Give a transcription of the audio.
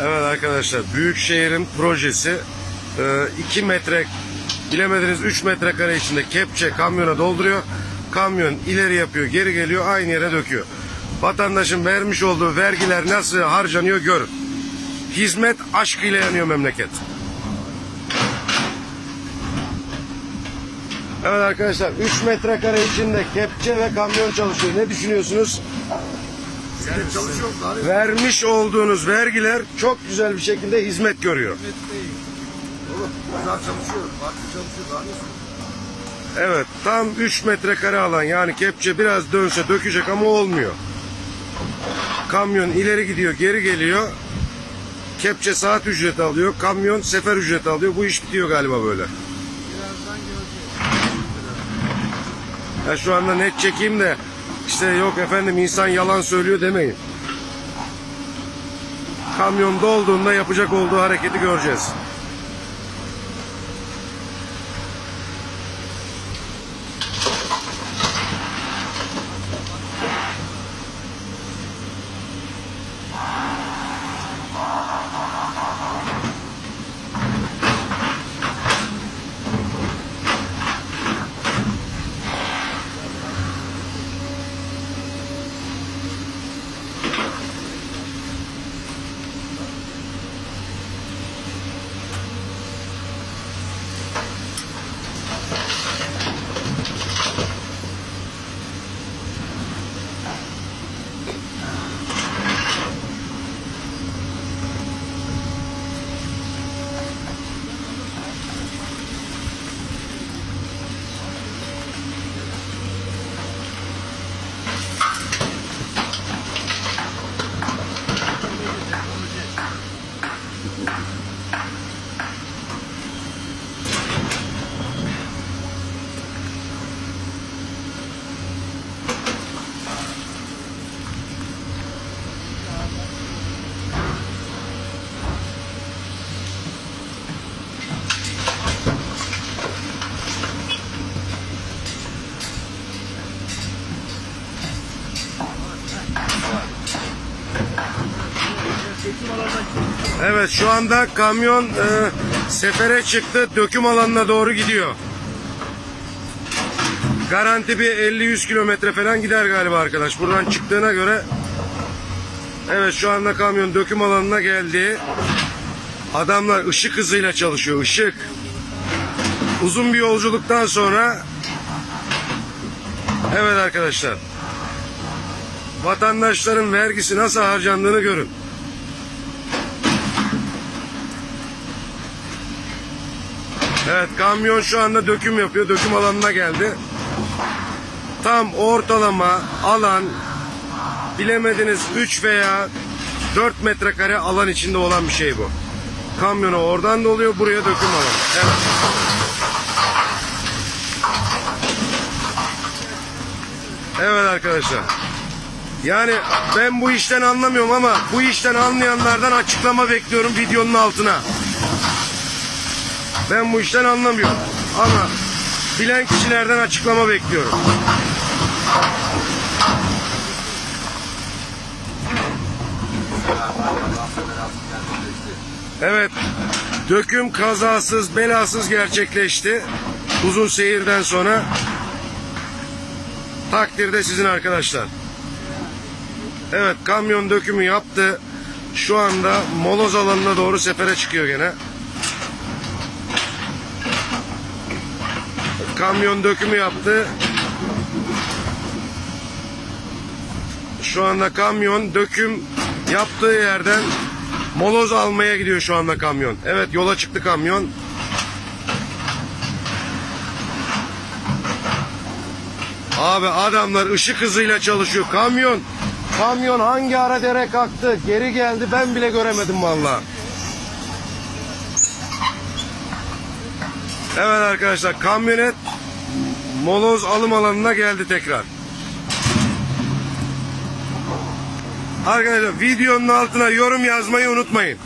Evet arkadaşlar Büyükşehir'in projesi 2 metre bilemediniz 3 metrekare içinde kepçe kamyona dolduruyor. Kamyon ileri yapıyor geri geliyor aynı yere döküyor. Vatandaşın vermiş olduğu vergiler nasıl harcanıyor görün. Hizmet aşkıyla yanıyor memleket. Evet arkadaşlar 3 metrekare içinde kepçe ve kamyon çalışıyor. Ne düşünüyorsunuz? Yani Vermiş olduğunuz vergiler çok güzel bir şekilde hizmet görüyor. hizmet değil. Oğlum çalışıyor. Daha Evet tam 3 metrekare alan yani kepçe biraz dönse dökecek ama olmuyor. Kamyon ileri gidiyor geri geliyor. Kepçe saat ücreti alıyor. Kamyon sefer ücreti alıyor. Bu iş bitiyor galiba böyle. Birazdan göreceğiz. Ya şu anda net çekeyim de işte yok efendim insan yalan söylüyor demeyin. Kamyon dolduğunda yapacak olduğu hareketi göreceğiz. Evet şu anda kamyon e, sefere çıktı. Döküm alanına doğru gidiyor. Garanti bir 50-100 kilometre falan gider galiba arkadaş. Buradan çıktığına göre Evet şu anda kamyon döküm alanına geldi. Adamlar ışık hızıyla çalışıyor. ışık. Uzun bir yolculuktan sonra Evet arkadaşlar. Vatandaşların vergisi nasıl harcandığını görün. Evet kamyon şu anda döküm yapıyor. Döküm alanına geldi. Tam ortalama alan bilemediniz 3 veya 4 metrekare alan içinde olan bir şey bu. Kamyonu oradan doluyor buraya döküm alanı. Evet. Evet arkadaşlar. Yani ben bu işten anlamıyorum ama bu işten anlayanlardan açıklama bekliyorum videonun altına. Ben bu işten anlamıyorum. Ama bilen kişilerden açıklama bekliyorum. Evet. Döküm kazasız belasız gerçekleşti. Uzun seyirden sonra takdirde sizin arkadaşlar. Evet kamyon dökümü yaptı. Şu anda moloz alanına doğru sefere çıkıyor gene. Kamyon dökümü yaptı. Şu anda kamyon döküm yaptığı yerden moloz almaya gidiyor şu anda kamyon. Evet yola çıktı kamyon. Abi adamlar ışık hızıyla çalışıyor. Kamyon kamyon hangi ara dere kalktı geri geldi ben bile göremedim vallahi. Evet arkadaşlar kamyonet moloz alım alanına geldi tekrar. Arkadaşlar videonun altına yorum yazmayı unutmayın.